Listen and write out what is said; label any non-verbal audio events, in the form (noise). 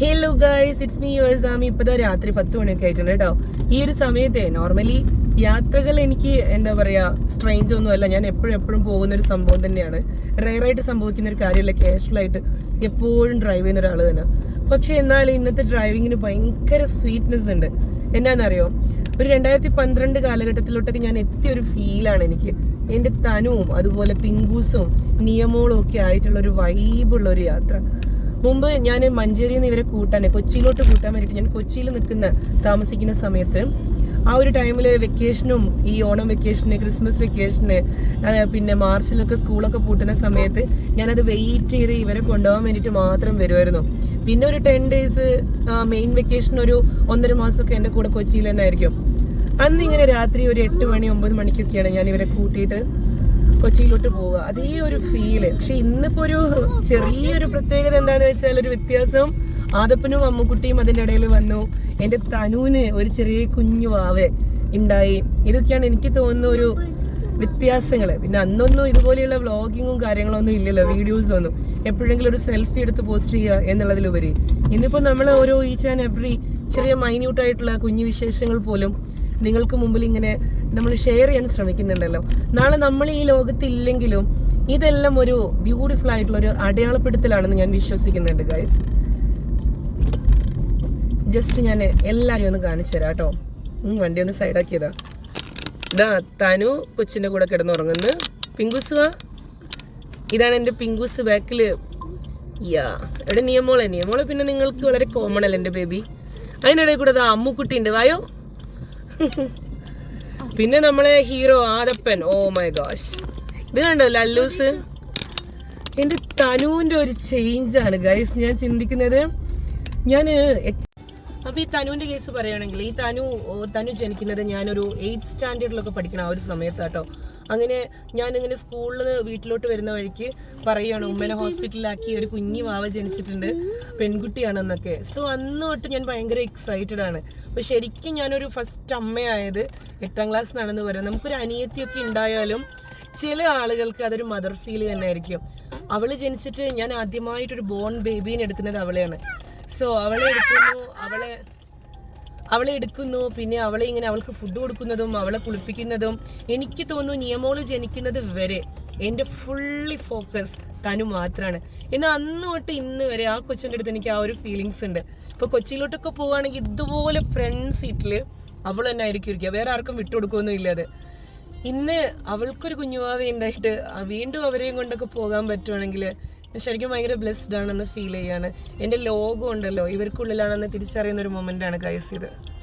Hello guys it's me your Aami ഇപ്പോൾ രാത്രി പത്ത് മണിയൊക്കെ ആയിട്ടുണ്ട് കേട്ടോ. ഈ ഒരു സമയത്തെ നോർമലി യാത്രകൾ എനിക്ക് എന്താ പറയുക സ്ട്രെയിഞ്ച് ഒന്നും അല്ല. ഞാൻ എപ്പോഴും എപ്പോഴും പോകുന്ന ഒരു സംഭവം തന്നെയാണ്. റെയറായിട്ട് സംഭവിക്കുന്ന ഒരു കാര്യമല്ല. ക്യാഷ്വലായിട്ട് എപ്പോഴും ഡ്രൈവ് ചെയ്യുന്ന ഒരാൾ തന്നെ. പക്ഷെ എന്നാൽ ഇന്നത്തെ ഡ്രൈവിങ്ങിന് ഭയങ്കര സ്വീറ്റ്നെസ് ഉണ്ട്. എന്നാന്നറിയോ? ഒരു രണ്ടായിരത്തി പന്ത്രണ്ട് കാലഘട്ടത്തിലോട്ടൊക്കെ ഞാൻ എത്തിയ ഒരു ഫീലാണ് എനിക്ക്. എന്റെ തനുവും അതുപോലെ പിങ്കൂസും നിയമോളും ഒക്കെ ആയിട്ടുള്ള ഒരു വൈബുള്ള ഒരു യാത്ര. മുമ്പ് ഞാൻ മഞ്ചേരിയിൽ നിന്ന് ഇവരെ കൂട്ടാൻ കൊച്ചിയിലോട്ട് കൂട്ടാൻ വേണ്ടിയിട്ട് ഞാൻ കൊച്ചിയിൽ നിൽക്കുന്ന താമസിക്കുന്ന സമയത്ത് ആ ഒരു ടൈമിൽ വെക്കേഷനും ഈ ഓണം വെക്കേഷന് ക്രിസ്മസ് വെക്കേഷന് പിന്നെ മാർച്ചിലൊക്കെ സ്കൂളൊക്കെ പൂട്ടുന്ന സമയത്ത് ഞാനത് വെയിറ്റ് ചെയ്ത് ഇവരെ കൊണ്ടുപോകാൻ വേണ്ടിയിട്ട് മാത്രം വരുമായിരുന്നു പിന്നെ ഒരു ടെൻ ഡേയ്സ് മെയിൻ വെക്കേഷൻ ഒരു ഒന്നര മാസമൊക്കെ എന്റെ കൂടെ കൊച്ചിയിൽ തന്നെ ആയിരിക്കും. അന്ന് ഇങ്ങനെ രാത്രി ഒരു എട്ട് മണി ഒമ്പത് മണിക്കൊക്കെയാണ് ഞാൻ ഇവരെ കൂട്ടിയിട്ട് കൊച്ചിയിലോട്ട് പോവുക. അതേ ഒരു ഫീൽ പക്ഷെ ഇന്നിപ്പോ ഒരു ചെറിയൊരു പ്രത്യേകത എന്താന്ന് വെച്ചാൽ ഒരു വ്യത്യാസം. ആദപ്പനും അമ്മുക്കുട്ടിയും അതിന്റെ ഇടയിൽ വന്നു. എന്റെ തനുവിന് ഒരു ചെറിയ കുഞ്ഞു വാവെ ഉണ്ടായി. ഇതൊക്കെയാണ് എനിക്ക് തോന്നുന്ന ഒരു വ്യത്യാസങ്ങൾ പിന്നെ അന്നൊന്നും ഇതുപോലെയുള്ള വ്ളോഗിങ്ങും കാര്യങ്ങളൊന്നും ഇല്ലല്ലോ. വീഡിയോസ് ഒന്നും. എപ്പോഴെങ്കിലും ഒരു സെൽഫി എടുത്ത് പോസ്റ്റ് ചെയ്യുക എന്നുള്ളതിലുപരി. ഇന്നിപ്പോൾ നമ്മൾ ഓരോ ഈച്ച് ആൻഡ് എവറി ചെറിയ മൈന്യൂട്ടായിട്ടുള്ള കുഞ്ഞു വിശേഷങ്ങൾ പോലും നിങ്ങൾക്ക് മുമ്പിൽ ഇങ്ങനെ നമ്മൾ ഷെയർ ചെയ്യാൻ ശ്രമിക്കുന്നുണ്ടല്ലോ. നാളെ നമ്മൾ ഈ ലോകത്തില്ലെങ്കിലും ഇതെല്ലാം ഒരു ബ്യൂട്ടിഫുൾ ആയിട്ടുള്ള ഒരു അടയാളപ്പെടുത്തലാണെന്ന് ഞാൻ വിശ്വസിക്കുന്നുണ്ട് ഗൈസ് ജസ്റ്റ് ഞാൻ എല്ലാവരെയും ഒന്ന് കാണിച്ചു തരാം കേട്ടോ. വണ്ടി ഒന്ന് സൈഡാക്കിയതാ ഇതാ തനു കൊച്ചിന്റെ കൂടെ കിടന്നുറങ്ങുന്നു. വാ. ഇതാണ് എന്റെ പിങ്കുസ് ബാക്കിൽ യാ എവിടെ നിയമോളെ നിയമോളെ പിന്നെ നിങ്ങൾക്ക് വളരെ കോമൺ അല്ലേ എന്റെ ബേബി അതിനിടയിൽ കൂടെ അമ്മുക്കുട്ടി ഉണ്ട് വായോ. (laughs) പിന്നെ നമ്മളെ hero Adappan. Oh my gosh ഇത് കണ്ടോ ലല്ലൂസ്? എന്റെ തനുവിന്റെ ഒരു ചേഞ്ചാണ് ഗൈസ് ഞാൻ ചിന്തിക്കുന്നത് ഞാൻ അപ്പൊ ഈ തനുവിന്റെ കേസ് പറയുകയാണെങ്കിൽ ഈ തനു തനു ജനിക്കുന്നത് ഞാനൊരു എയ്ത്ത് സ്റ്റാൻഡേർഡിലൊക്കെ പഠിക്കണം ആ ഒരു സമയത്താട്ടോ. അങ്ങനെ ഞാനിങ്ങനെ സ്കൂളിൽ നിന്ന് വീട്ടിലോട്ട് വരുന്ന വഴിക്ക് പറയുകയാണ് ഉമ്മനെ ഹോസ്പിറ്റലിലാക്കി ഒരു കുഞ്ഞി വാവ ജനിച്ചിട്ടുണ്ട് പെൺകുട്ടിയാണെന്നൊക്കെ. സോ അന്ന് തൊട്ട് ഞാൻ ഭയങ്കര എക്സൈറ്റഡ് ആണ്. അപ്പോൾ ശരിക്കും ഞാനൊരു ഫസ്റ്റ് അമ്മയായത് എട്ടാം ക്ലാസ് നടന്നു പറയാം. നമുക്കൊരു അനിയത്തിയൊക്കെ ഉണ്ടായാലും ചില ആളുകൾക്ക് അതൊരു മദർ ഫീൽ തന്നെ ആയിരിക്കും അവൾ ജനിച്ചിട്ട് ഞാൻ ആദ്യമായിട്ടൊരു ബോൺ ബേബീനെ എടുക്കുന്നത് അവളെയാണ്. സോ അവളെ എടുക്കുന്നു അവളെ അവളെ എടുക്കുന്നു പിന്നെ അവളെ ഇങ്ങനെ അവൾക്ക് ഫുഡ് കൊടുക്കുന്നതും അവളെ കുളിപ്പിക്കുന്നതും എനിക്ക് തോന്നുന്നു നിയമോൾ ജനിക്കുന്നത് വരെ എന്റെ ഫുള്ളി ഫോക്കസ് തനു മാത്രമാണ് എന്നാൽ അന്ന് തൊട്ട് ഇന്ന് വരെ ആ കൊച്ചിന്റെ അടുത്ത് എനിക്ക് ആ ഒരു ഫീലിങ്സ് ഉണ്ട്. ഇപ്പോൾ കൊച്ചിയിലോട്ടൊക്കെ പോവുകയാണെങ്കിൽ ഇതുപോലെ ഫ്രണ്ട് സീറ്റിൽ അവൾ തന്നെ ആയിരിക്കും ഇരിക്കുക. വേറെ ആർക്കും വിട്ടുകൊടുക്കുകയൊന്നും ഇല്ലാതെ ഇന്ന് അവൾക്കൊരു കുഞ്ഞുവാവ ഉണ്ടായിട്ട് വീണ്ടും അവരെയും കൊണ്ടൊക്കെ പോകാൻ പറ്റുവാണെങ്കിൽ ശരിക്കും ഭയങ്കര ബ്ലെസ്ഡ് ആണെന്ന് ഫീൽ ചെയ്യാണ്. എന്റെ ലോകം ഉണ്ടല്ലോ ഇവർക്കുള്ളിലാണെന്ന് തിരിച്ചറിയുന്ന ഒരു മൊമെന്റ് ആണ് കൈസ് ഇത്.